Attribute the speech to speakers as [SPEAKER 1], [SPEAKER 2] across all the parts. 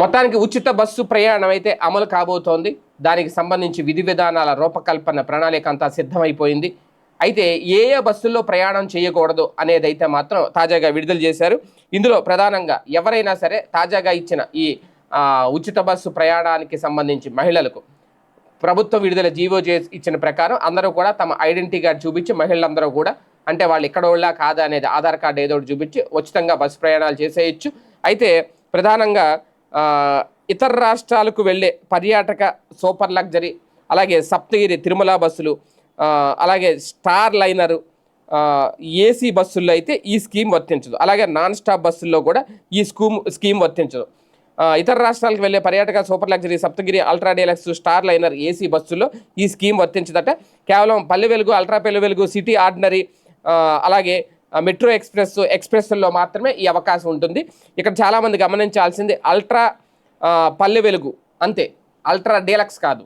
[SPEAKER 1] మొత్తానికి ఉచిత బస్సు ప్రయాణం అయితే అమలు కాబోతోంది. దానికి సంబంధించి విధి విధానాల రూపకల్పన ప్రణాళిక అంతా సిద్ధమైపోయింది. అయితే ఏ ఏ బస్సుల్లో ప్రయాణం చేయకూడదు అనేది అయితే మాత్రం తాజాగా విడుదల చేశారు. ఇందులో ప్రధానంగా ఎవరైనా సరే తాజాగా ఇచ్చిన ఈ ఉచిత బస్సు ప్రయాణానికి సంబంధించి మహిళలకు ప్రభుత్వం విడుదల జీవో చేసి ఇచ్చిన ప్రకారం అందరూ కూడా తమ ఐడెంటిటీ కార్డు చూపించి మహిళలందరూ కూడా అంటే వాళ్ళు ఎక్కడ వాళ్ళ కాదా అనేది ఆధార్ కార్డు ఏదో ఒకటి చూపించి ఉచితంగా బస్సు ప్రయాణాలు చేసేయచ్చు. అయితే ప్రధానంగా ఇతర రాష్ట్రాలకు వెళ్ళే పర్యాటక సూపర్ లగ్జరీ అలాగే సప్తగిరి తిరుమల బస్సులు అలాగే స్టార్ లైనరు ఏసీ బస్సుల్లో అయితే ఈ స్కీమ్ వర్తించదు. అలాగే నాన్ స్టాప్ బస్సుల్లో కూడా ఈ స్కూమ్ స్కీమ్ వర్తించదు. ఇతర రాష్ట్రాలకు వెళ్ళే పర్యాటక super luxury Saptagiri ultra deluxe star liner AC బస్సుల్లో ఈ స్కీమ్ వర్తించదట. కేవలం పల్లె Velugu ultra Palle Velugu city ordinary అలాగే మెట్రో ఎక్స్ప్రెస్ ఎక్స్ప్రెస్లో మాత్రమే ఈ అవకాశం ఉంటుంది. ఇక్కడ చాలామంది గమనించాల్సింది అల్ట్రా పల్లె వెలుగు. అంతే. అల్ట్రా డీలక్స్ కాదు.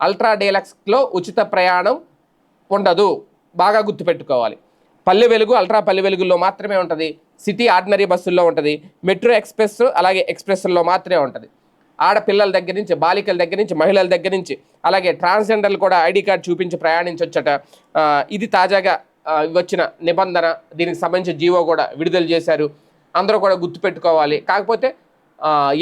[SPEAKER 1] అల్ట్రా డీలక్స్లో ఉచిత ప్రయాణం ఉండదు. బాగా గుర్తుపెట్టుకోవాలి. పల్లె వెలుగు అల్ట్రా పల్లె వెలుగుల్లో మాత్రమే ఉంటుంది. సిటీ ఆర్డినరీ బస్సుల్లో ఉంటుంది. మెట్రో ఎక్స్ప్రెస్ అలాగే ఎక్స్ప్రెస్లో మాత్రమే ఉంటుంది. ఆడపిల్లల దగ్గర నుంచి బాలికల దగ్గర నుంచి మహిళల దగ్గర నుంచి అలాగే ట్రాన్స్జెండర్లు కూడా ఐడి కార్డ్ చూపించి ప్రయాణించవచ్చట ఇది తాజాగా వచ్చిన నిబంధన దీనికి సంబంధించిన జీవో కూడా విడుదల చేశారు. అందరూ కూడా గుర్తుపెట్టుకోవాలి. కాకపోతే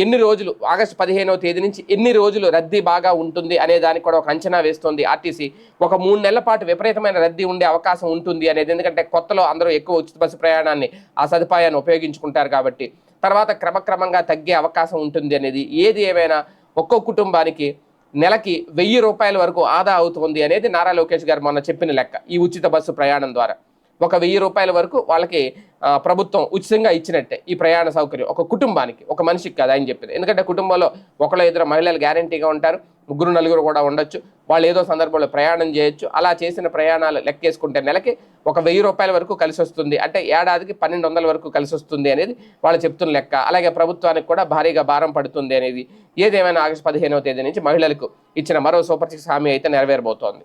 [SPEAKER 1] ఎన్ని రోజులు ఆగస్టు పదిహేనవ తేదీ నుంచి ఎన్ని రోజులు రద్దీ బాగా ఉంటుంది అనే దానికి కూడా ఒక అంచనా వేస్తోంది ఆర్టీసీ. ఒక మూడు నెలల పాటు విపరీతమైన రద్దీ ఉండే అవకాశం ఉంటుంది అనేది. ఎందుకంటే కొత్తలో అందరూ ఎక్కువ ఉచిత బస్సు ప్రయాణాన్ని ఆ సదుపాయాన్ని ఉపయోగించుకుంటారు కాబట్టి. తర్వాత క్రమక్రమంగా తగ్గే అవకాశం ఉంటుంది అనేది. ఏది ఏమైనా ఒక్కో కుటుంబానికి నెలకి వెయ్యి రూపాయల వరకు ఆదా అవుతుంది అనేది నారా లోకేష్ గారు మొన్న చెప్పిన లెక్క ఈ ఉచిత బస్సు ప్రయాణం ద్వారా. ఒక వెయ్యి రూపాయల వరకు వాళ్ళకి ప్రభుత్వం ఉచితంగా ఇచ్చినట్టే ఈ ప్రయాణ సౌకర్యం. ఒక కుటుంబానికి ఒక మనిషికి కాదు ఆయన చెప్పింది. ఎందుకంటే కుటుంబంలో ఒకళ్ళ ఇద్దరు మహిళలు గ్యారంటీగా ఉంటారు. ముగ్గురు నలుగురు కూడా ఉండొచ్చు. వాళ్ళు ఏదో సందర్భంలో ప్రయాణం చేయొచ్చు. అలా చేసిన ప్రయాణాలు లెక్కేసుకుంటే నెలకి ఒక వెయ్యి రూపాయల వరకు కలిసి వస్తుంది. అంటే ఏడాదికి పన్నెండు వందల వరకు కలిసి వస్తుంది అనేది వాళ్ళు చెప్తున్న లెక్క. అలాగే ప్రభుత్వానికి కూడా భారీగా భారం పడుతుంది అనేది ఏదేమైనా ఆగస్టు పదిహేనవ తేదీ నుంచి మహిళలకు ఇచ్చిన మరో సూపర్ సిక్స్ హామీ అయితే నెరవేరబోతోంది.